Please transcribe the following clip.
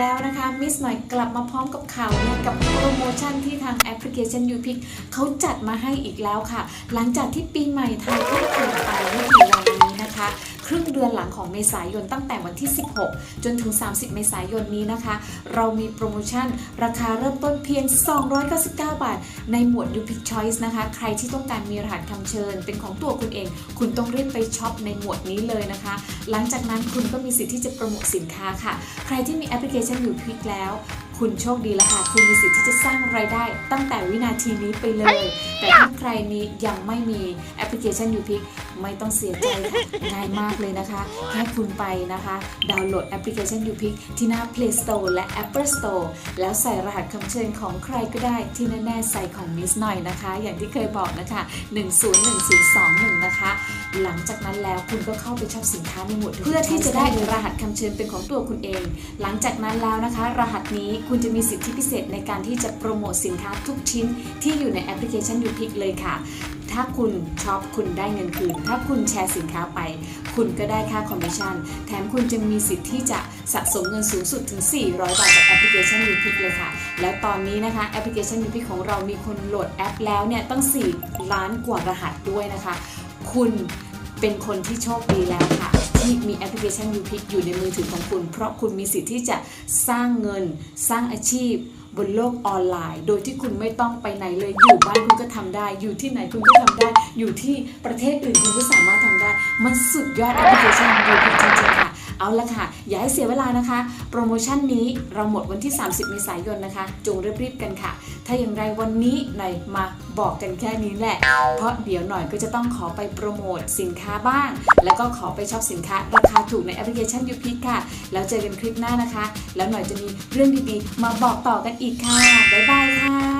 แล้วนะคะมิสหน่อยกลับมาพร้อมกับข่าวดีกับโปรโมชั่นที่ทางแอปพลิเคชันยูพิกเขาจัดมาให้อีกแล้วค่ะ หลังจากที่ปีใหม่ไทยเพิ่งผ่านไปไม่กี่วัน คะครึ่งเดือนหลังของเมษายนตั้งแต่วันที่ 16 จนถึง 30 เมษายนนี้นะคะ เรามีโปรโมชั่น ราคาเริ่มต้นเพียง 299 บาท ในหมวด u p i c Choice นะคะ ใครที่ต้องการมีรหัสคำเชิญ เป็นของตัวคุณเอง คุณต้องรีบไปช็อปในหมวดนี้เลยนะคะ หลังจากนั้นคุณก็มีสิทธิ์ที่จะโปรโมทสินค้าค่ะ ใครที่มีแอปพลิเคชัน u p i c แล้ว คุณโชคดีแล้วค่ะ คุณมีสิทธิ์ที่จะ สร้างรายได้ตั้งแต่วินาทีนี้ไปเลย แต่ถ้าใครนี้ยังไม่มีแอปพลิเคชัน u p i c ไม่ต้องเสียใจค่ะง่ายมากเลยนะคะ แค่คุณไปนะคะ ดาวน์โหลดแอปพลิเคชัน u p i c ที่หน้า Play Store และ Apple Store แล้วใส่รหัสคำเชิญของใครก็ได้ที่แน่ๆใส่ของมิสหน่อยนะคะ อย่างที่เคยบอกนะคะ 101021 นะคะ หลังจากนั้นแล้วคุณก็เข้าไปชอบสินค้าในหมวดเพื่อที่จะได้รหัสคำเชิญเป็นของตัวคุณเอง หลังจากนั้นแล้วนะคะ รหัสนี้คุณจะมีสิทธิพิเศษในการที่จะโปรโมทสินค้าทุกชิ้นที่อยู่ในแอปพลิเคชัน u p i c เลยค่ะ ถ้าคุณช็อปคุณได้เงินคืน ถ้าคุณแชร์สินค้าไป คุณก็ได้ค่าคอมมิชชั่น แถมคุณจะมีสิทธิ์ที่จะสะสมเงินสูงสุดถึง 400 บาทจากแอปพลิเคชัน u p i c เลยค่ะ แล้วตอนนี้นะคะแอปพลิเคชัน u p i c ของเรามีคนโหลดแอปแล้วเนี่ยตั้ง 4 ล้านกว่ารหัสด้วยนะคะ คุณเป็นคนที่โชคดีแล้วค่ะ ที่มีแอปพลิเคชัน u p i c อยู่ในมือถือของคุณ เพราะคุณมีสิทธิ์ที่จะสร้างเงินสร้างอาชีพ บนโลกออนไลน์ โดยที่คุณไม่ต้องไปไหนเลยอยู่บ้านคุณก็ทำได้ อยู่ที่ไหนคุณก็ทำได้ อยู่ที่ประเทศอื่นคุณก็สามารถทำได้ มันสุดยอดแอปพลิเคชัน u p i c จริงๆ ละค่ะ อย่าให้เสียเวลานะคะ โปรโมชั่นนี้เราหมดวันที่ 30 เมษายนนะคะ จงรีบๆกันค่ะ ถ้าอย่างไรวันนี้หน่อยมาบอกกันแค่นี้แหละ เพราะเดี๋ยวหน่อยก็จะต้องขอไปโปรโมทสินค้าบ้าง แล้วก็ขอไปช็อปสินค้าราคาถูกในแอปพลิเคชันยูพิค่ะ แล้วเจอกันคลิปหน้านะคะ แล้วหน่อยจะมีเรื่องดีๆ มาบอกต่อกันอีกค่ะ บ๊ายบายค่ะ